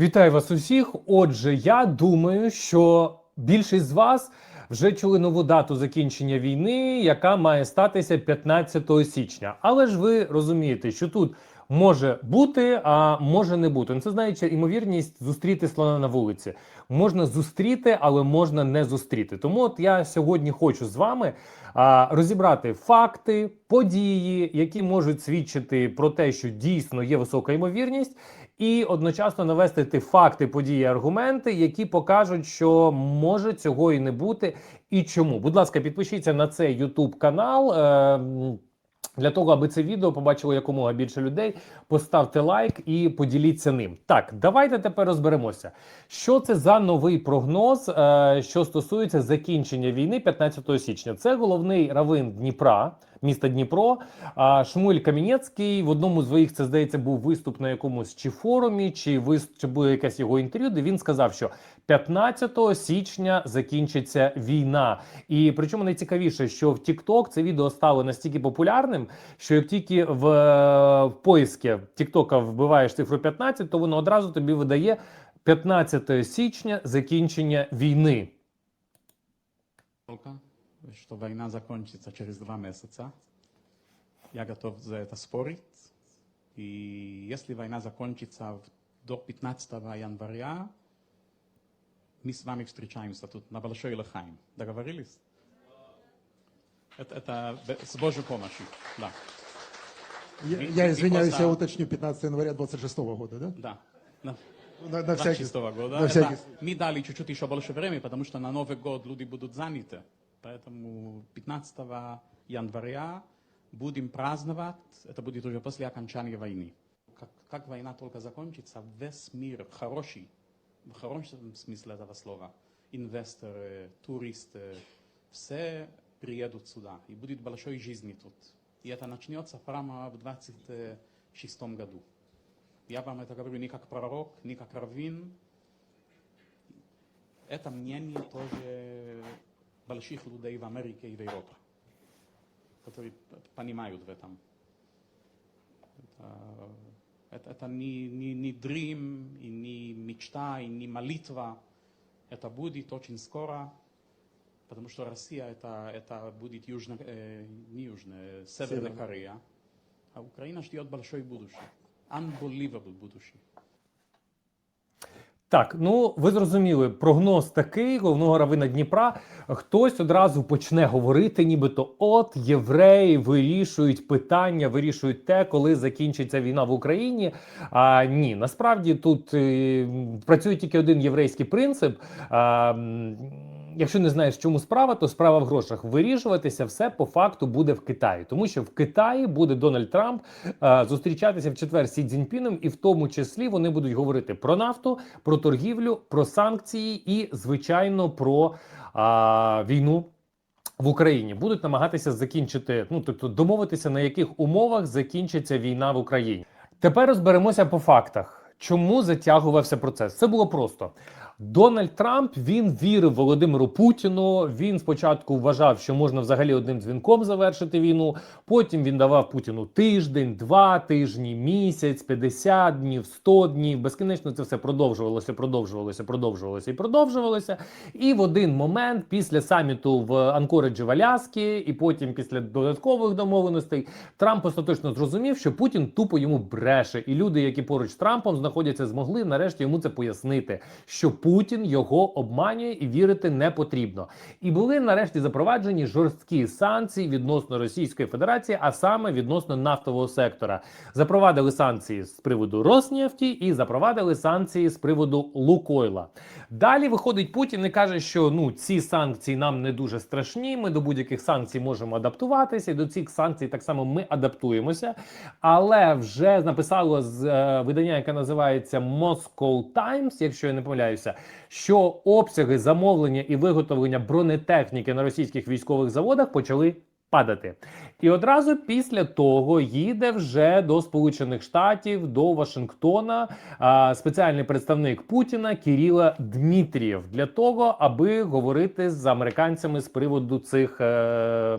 Вітаю вас усіх. Отже, я думаю, що більшість з вас вже чули нову дату закінчення війни, яка має статися 15 січня. Але ж ви розумієте, що тут може бути, а може не бути. Ну, Це знаючи ймовірність зустріти слона на вулиці. Можна зустріти, але можна не зустріти. Тому от я сьогодні хочу з вами а, розібрати факти, події, які можуть свідчити про те, що дійсно є висока ймовірність, і одночасно навести ті факти, події, аргументи, які покажуть, що може цього і не бути, і чому. Будь ласка, підпишіться на цей YouTube канал. Е, для того, аби це відео побачило якомога більше людей, поставте лайк і поділіться ним. Так, давайте тепер розберемося, що це за новий прогноз, е, що стосується закінчення війни 15 січня. Це головний равин Дніпра, міста Дніпро. Шмуль Камінецький в одному з своїх, це здається, був виступ на якомусь чи форумі, чи вист, чи було якесь його інтерв'ю, де він сказав, що 15 січня закінчиться війна. І причому найцікавіше, що в TikTok це відео стало настільки популярним, що як тільки в, в поиске TikTok вбиваєш цифру 15, то воно одразу тобі видає 15 січня закінчення війни. Только, что война закончится через два месяца. Я готов за это спорить. И если война закончится до 15 января, мы с вами встречаемся тут на Большой Лохайм. Договорились? Это, это с Божьей помощью, да. Я, я ви извиняюсь, просто- я уточню, 15 января 26 года, да? Да. На- На, на всякий 26 года. На всякий Это мы дали чуть-чуть еще больше времени, потому что на Новый год люди будут заняты. Поэтому 15 января будем праздновать. Это будет уже после окончания войны. Как, как война только закончится, весь мир хороший, в хорошем смысле этого слова, инвесторы, туристы, все приедут сюда. И будет большой жизни тут. И это начнется прямо в 26 году. Я вам это говорю не как пророк, не как раввин. Это мнение тоже больших людей в Америке и в Европе, которые понимают в этом. Это, это, это не, не, не dream, и не мечта, и не молитва. Это будет очень скоро, потому что Россия это, это будет южно, э, не южная, Северная Северная. Корея. А Украина ждет большое будущее. Unbelievable будущее. Так, ну ви зрозуміли, прогноз такий головного равина Дніпра. Хтось одразу почне говорити, нібито от євреї вирішують питання, вирішують те, коли закінчиться війна в Україні. А ні, насправді тут е, працює тільки один єврейський принцип. М, Якщо не знаєш, чому справа, то справа в грошах. Вирішуватися все по факту буде в Китаї, тому що в Китаї буде Дональд Трамп е, зустрічатися в четвер Сі Цзіньпіном, і в тому числі вони будуть говорити про нафту, про торгівлю, про санкції і, звичайно, про а, війну. В Україні будуть намагатися закінчити, ну тобто домовитися на яких умовах закінчиться війна в Україні. Тепер розберемося по фактах, чому затягувався процес. Це було просто. Дональд Трамп він вірив Володимиру Путіну. Він спочатку вважав, що можна взагалі одним дзвінком завершити війну. Потім він давав Путіну тиждень, два тижні, місяць, 50 днів, 100 днів. Безкінечно це все продовжувалося, продовжувалося, продовжувалося і продовжувалося. І в один момент, після саміту в Анкориджі в Аляскі, і потім після додаткових домовленостей, Трамп остаточно зрозумів, що Путін тупо йому бреше, і люди, які поруч з Трампом знаходяться, змогли нарешті йому це пояснити, що Путін його обманює і вірити не потрібно. І були нарешті запроваджені жорсткі санкції відносно Російської Федерації, а саме відносно нафтового сектора. Запровадили санкції з приводу Роснефті і запровадили санкції з приводу Лукойла. Далі виходить Путін і каже, що ну ці санкції нам не дуже страшні. Ми до будь-яких санкцій можемо адаптуватися, і до цих санкцій так само ми адаптуємося. Але вже написало з е, видання, яке називається Moscow Times, якщо я не помиляюся, що обсяги замовлення і виготовлення бронетехніки на російських військових заводах почали падати. І одразу після того їде вже до Сполучених Штатів, до Вашингтона спеціальний представник Путіна Кіріла Дмитрієв для того, аби говорити з американцями з приводу цих, е,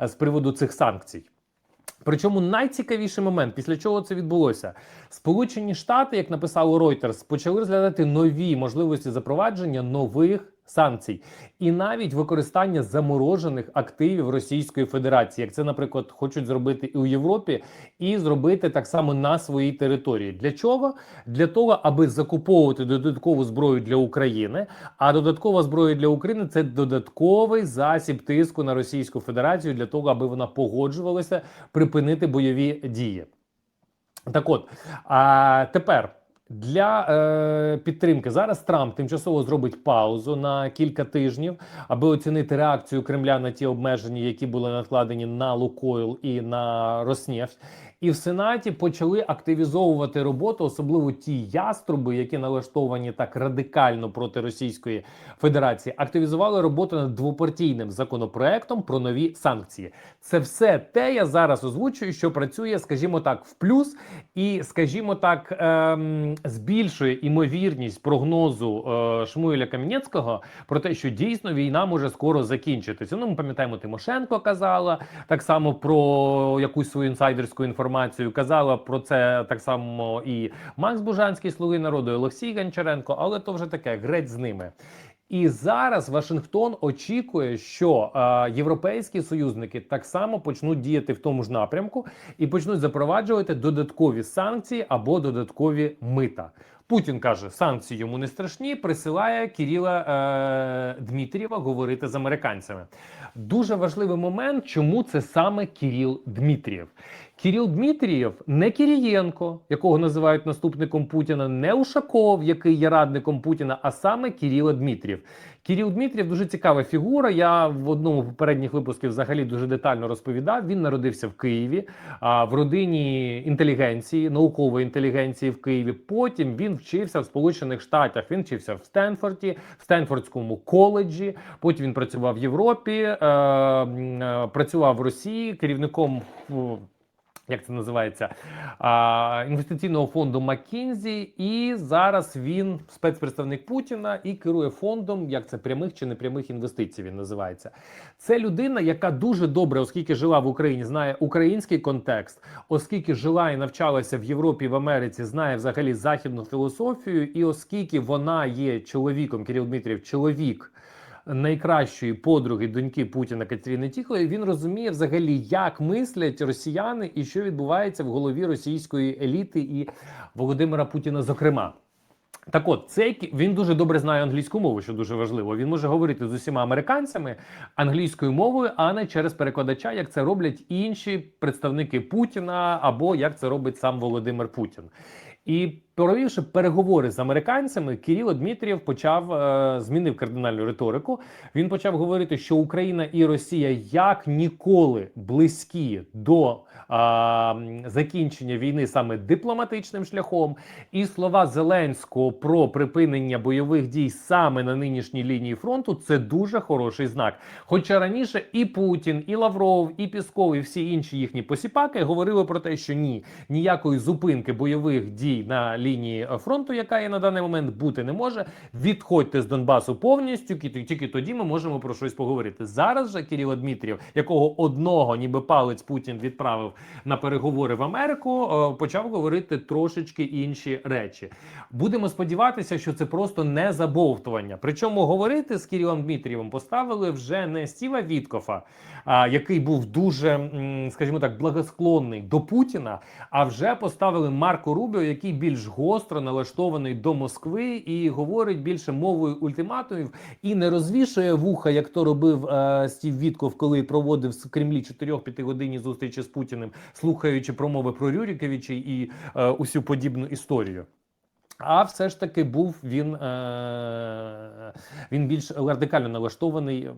з приводу цих санкцій. Причому найцікавіший момент, після чого це відбулося, Сполучені Штати, як написало Reuters, почали розглядати нові можливості запровадження нових санкцій і навіть використання заморожених активів Російської Федерації, як це, наприклад, хочуть зробити і у Європі, і зробити так само на своїй території. Для чого? Для того, аби закуповувати додаткову зброю для України. А додаткова зброя для України це додатковий засіб тиску на Російську Федерацію для того, аби вона погоджувалася припинити бойові дії. Так от, а тепер для е, підтримки зараз Трамп тимчасово зробить паузу на кілька тижнів, аби оцінити реакцію Кремля на ті обмеження, які були накладені на Лукойл і на Роснефть. І в Сенаті почали активізовувати роботу, особливо ті яструби, які налаштовані так радикально проти Російської Федерації, активізували роботу над двопартійним законопроектом про нові санкції. Це все те, я зараз озвучую, що працює, скажімо так, в плюс, і скажімо так, ем, збільшує імовірність прогнозу е, Шмуеля Кам'янецького про те, що дійсно війна може скоро закінчитися. Ну, ми пам'ятаємо, Тимошенко казала так само про якусь свою інсайдерську інформацію. Казала про це так само і Макс Бужанський, слуги народу, і Олексій Гончаренко, але то вже таке греть з ними. І зараз Вашингтон очікує, що е, європейські союзники так само почнуть діяти в тому ж напрямку і почнуть запроваджувати додаткові санкції або додаткові мита. Путін каже, санкції йому не страшні. Присилає Кіріла е, Дмитрієва говорити з американцями. Дуже важливий момент, чому це саме Кіріл Дмитрієв. Кіріл Дмитрієв не Кірієнко, якого називають наступником Путіна, не Ушаков, який є радником Путіна, а саме Кіріла Дмитрієв. Кіріл Дмитрієв дуже цікава фігура. Я в одному з попередніх випусків взагалі дуже детально розповідав. Він народився в Києві, а в родині інтелігенції, наукової інтелігенції в Києві. Потім він вчився в Сполучених Штатах. Він вчився в Стенфорді, в Стенфордському коледжі. Потім він працював в Європі, е, е, працював в Росії керівником. Як це називається інвестиційного фонду Маккінзі, і зараз він спецпредставник Путіна і керує фондом, як це прямих чи непрямих інвестицій. Він називається. Це людина, яка дуже добре, оскільки жила в Україні, знає український контекст, оскільки жила і навчалася в Європі в Америці, знає взагалі західну філософію, і оскільки вона є чоловіком, Кирил Дмитрів, чоловік найкращої подруги доньки Путіна Катерини Тіхової, він розуміє взагалі, як мислять росіяни і що відбувається в голові російської еліти і Володимира Путіна, зокрема. Так от, цей він дуже добре знає англійську мову, що дуже важливо. Він може говорити з усіма американцями англійською мовою, а не через перекладача, як це роблять інші представники Путіна, або як це робить сам Володимир Путін. І провівши переговори з американцями, Кирило Дмитрієв почав е, змінив кардинальну риторику. Він почав говорити, що Україна і Росія як ніколи близькі до е, закінчення війни саме дипломатичним шляхом. І слова Зеленського про припинення бойових дій саме на нинішній лінії фронту це дуже хороший знак. Хоча раніше і Путін, і Лавров, і Пісков, і всі інші їхні посіпаки говорили про те, що ні, ніякої зупинки бойових дій на лінії е, фронту, яка є на даний момент, бути не може. Відходьте з Донбасу повністю, тільки тоді ми можемо про щось поговорити. Зараз же Кирило Дмитрієв, якого одного, ніби палець Путін відправив на переговори в Америку, е, почав говорити трошечки інші речі. Будемо сподіватися, що це просто не забовтування. Причому говорити з Кирилом Дмитрієвим поставили вже не Стіва Віткофа, який був дуже, скажімо так, благосклонний до Путіна. А вже поставили Марко Рубіо, який більш гостро налаштований до Москви і говорить більше мовою ультиматумів і не розвішує вуха, як то робив е, Стів Вітков, коли проводив в Кремлі 4-5 годинні зустрічі з Путіним, слухаючи промови про Рюріковича і е, усю подібну історію. А все ж таки був він, е, він більш радикально налаштований.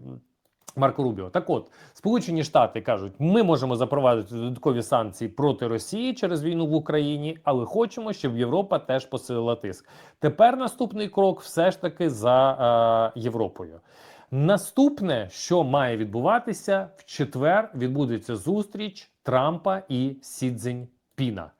Марко Рубіо. Так от, Сполучені Штати кажуть, ми можемо запровадити додаткові санкції проти Росії через війну в Україні, але хочемо, щоб Європа теж посилила тиск. Тепер наступний крок все ж таки за е, Європою. Наступне, що має відбуватися, в четвер відбудеться зустріч Трампа і Сі Цзіньпіна.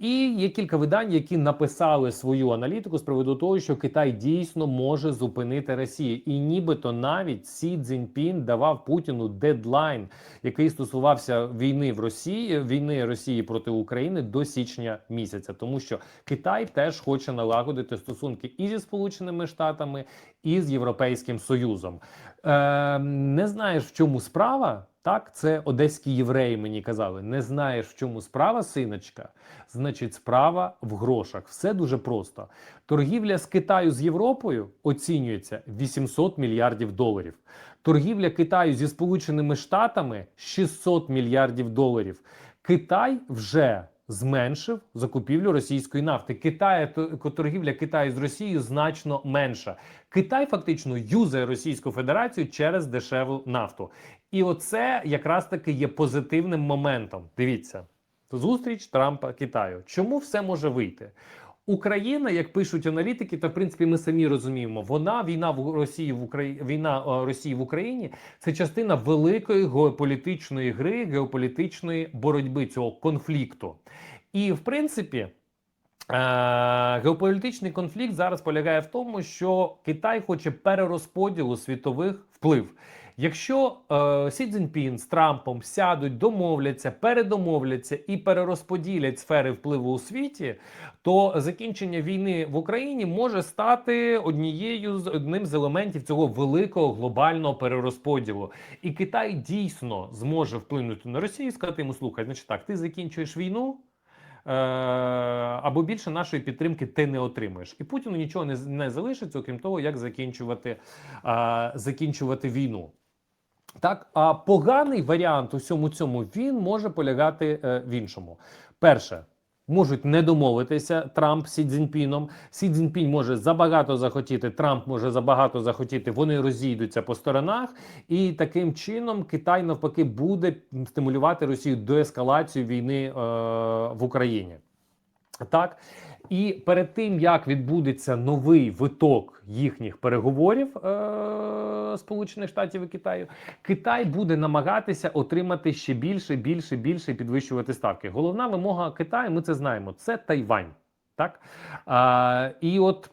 І є кілька видань, які написали свою аналітику з приводу того, що Китай дійсно може зупинити Росію, і нібито навіть Сі Цзіньпін давав Путіну дедлайн, який стосувався війни в Росії, війни Росії проти України до січня місяця, тому що Китай теж хоче налагодити стосунки і зі Сполученими Штатами, і з Європейським Союзом. Е, не знаєш, в чому справа. Так, це одеські євреї мені казали. Не знаєш, в чому справа, синочка. Значить, справа в грошах. Все дуже просто. Торгівля з Китаю з Європою оцінюється 800 мільярдів доларів. Торгівля Китаю зі Сполученими Штатами 600 мільярдів доларів. Китай вже зменшив закупівлю російської нафти. Китає то- торгівля Китаю з Росією значно менша. Китай фактично юзає Російську Федерацію через дешеву нафту. І оце якраз таки є позитивним моментом. Дивіться, зустріч Трампа Китаю. Чому все може вийти? Україна, як пишуть аналітики, та в принципі ми самі розуміємо, вона війна в Росії в Україні, війна е, Росії в Україні це частина великої геополітичної гри, геополітичної боротьби цього конфлікту. І в принципі. Е, Геополітичний конфлікт зараз полягає в тому, що Китай хоче перерозподілу світових вплив. Якщо е, Сі Цзіньпін з Трампом сядуть, домовляться, передомовляться і перерозподілять сфери впливу у світі, то закінчення війни в Україні може стати однією з одним з елементів цього великого глобального перерозподілу. І Китай дійсно зможе вплинути на Росію і сказати йому: слухай, значить так, ти закінчуєш війну. Е, або більше нашої підтримки ти не отримаєш, і Путіну нічого не, не залишиться, окрім того, як закінчувати, е, закінчувати війну. Так, а поганий варіант у всьому цьому він може полягати е, в іншому. Перше, можуть не домовитися Трамп Сі Цзіньпіном. Сі Цзіньпінь може забагато захотіти, Трамп може забагато захотіти. Вони розійдуться по сторонах, і таким чином Китай навпаки буде стимулювати Росію до ескалації війни е, в Україні. Так. І перед тим як відбудеться новий виток їхніх переговорів е- Сполучених Штатів і Китаю, Китай буде намагатися отримати ще більше, більше, більше і підвищувати ставки. Головна вимога Китаю, ми це знаємо, це Тайвань. Так а, і от.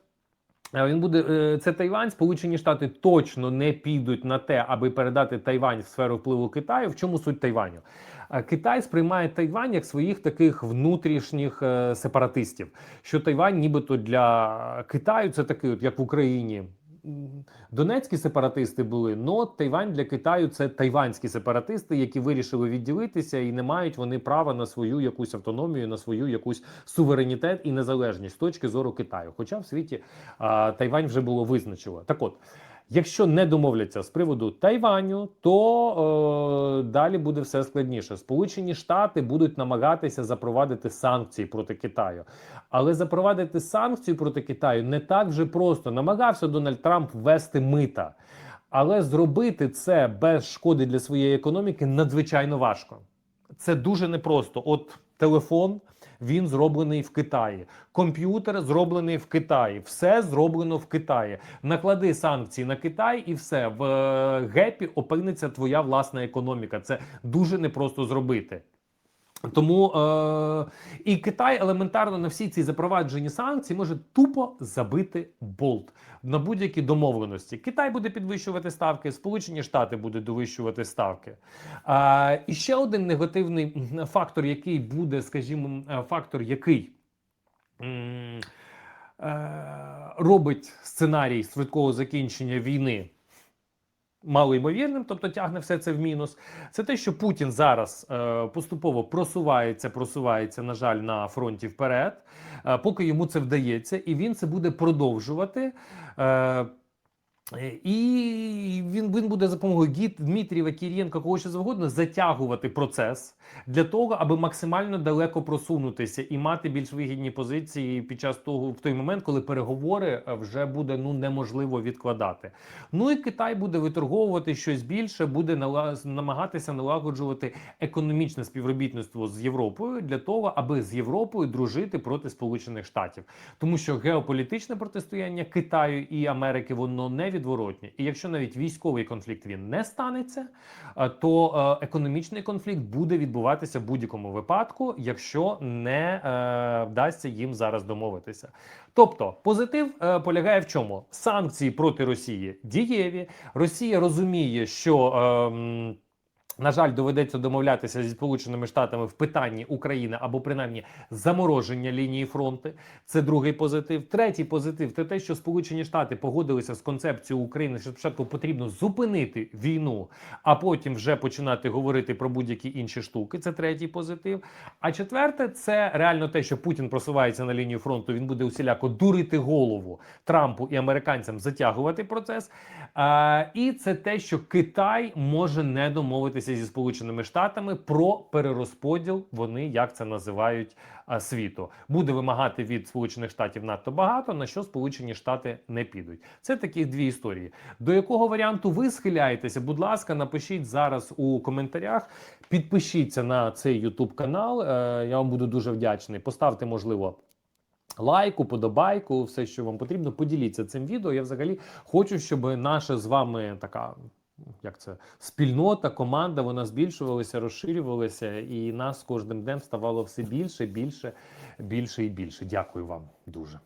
Е, Він буде е, це Тайвань. Сполучені Штати точно не підуть на те, аби передати Тайвань в сферу впливу Китаю. В чому суть Тайваню? Е, Китай сприймає Тайвань як своїх таких внутрішніх сепаратистів. Що Тайвань, нібито для Китаю, це такий, от як в Україні. Донецькі сепаратисти були, но Тайвань для Китаю це тайванські сепаратисти, які вирішили відділитися, і не мають вони права на свою якусь автономію, на свою якусь суверенітет і незалежність з точки зору Китаю. Хоча в світі а, Тайвань вже було визначило. Так от. Якщо не домовляться з приводу Тайваню, то е, далі буде все складніше. Сполучені Штати будуть намагатися запровадити санкції проти Китаю, але запровадити санкції проти Китаю не так вже просто. Намагався Дональд Трамп ввести мита, але зробити це без шкоди для своєї економіки надзвичайно важко. Це дуже непросто. От телефон він зроблений в Китаї, комп'ютер зроблений в Китаї, все зроблено в Китаї. Наклади санкції на Китай, і все в е, гепі опиниться твоя власна економіка. Це дуже непросто зробити. Тому е, і Китай елементарно на всі ці запроваджені санкції може тупо забити болт на будь-які домовленості. Китай буде підвищувати ставки, Сполучені Штати будуть довищувати ставки. Е, і ще один негативний фактор, який буде, скажімо, е, фактор, який. е, Робить сценарій швидкого закінчення війни малоймовірним, тобто тягне все це в мінус. Це те, що Путін зараз е, поступово просувається, просувається, на жаль, на фронті вперед, е, поки йому це вдається, і він це буде продовжувати. Е, і він, він буде за допомогою Гіт, Дмитрієва, Кірєнка, кого ще завгодно затягувати процес для того, аби максимально далеко просунутися і мати більш вигідні позиції під час того в той момент, коли переговори е, вже буде ну неможливо відкладати. Ну і Китай буде виторговувати щось більше, буде нала- намагатися налагоджувати економічне співробітництво з Європою для того, аби з Європою дружити проти Сполучених Штатів, тому що геополітичне протистояння Китаю і Америки воно не невідворотні. І якщо навіть військовий конфлікт він не станеться, е, то е, економічний конфлікт буде відбуватися в будь-якому випадку, якщо не е, вдасться їм зараз домовитися. Тобто, позитив полягає в чому? Санкції проти Росії дієві. Росія розуміє, що. На жаль, доведеться домовлятися зі Сполученими Штатами в питанні України або принаймні замороження лінії фронту. Це другий позитив. Третій позитив це те, що Сполучені Штати погодилися з концепцією України, що спочатку потрібно зупинити війну, а потім вже починати говорити про будь-які інші штуки. Це третій позитив. А четверте, це реально те, що Путін просувається на лінію фронту. Він буде усіляко дурити голову Трампу і американцям затягувати процес. А, і це те, що Китай може не домовитися зі Сполученими Штатами про перерозподіл. Вони як це називають світу. Буде вимагати від Сполучених Штатів надто багато, на що Сполучені Штати не підуть. Це такі дві історії. До якого варіанту ви схиляєтеся? Будь ласка, напишіть зараз у коментарях. Підпишіться на цей YouTube канал. Е, я вам буду дуже вдячний. Поставте, можливо. Лайку, подобайку, все, що вам потрібно, поділіться цим відео. Я взагалі хочу, щоб наша з вами така. Як це спільнота, команда, вона збільшувалася, розширювалася, і нас кожним днем ставало все більше, більше, більше і більше. Дякую вам дуже.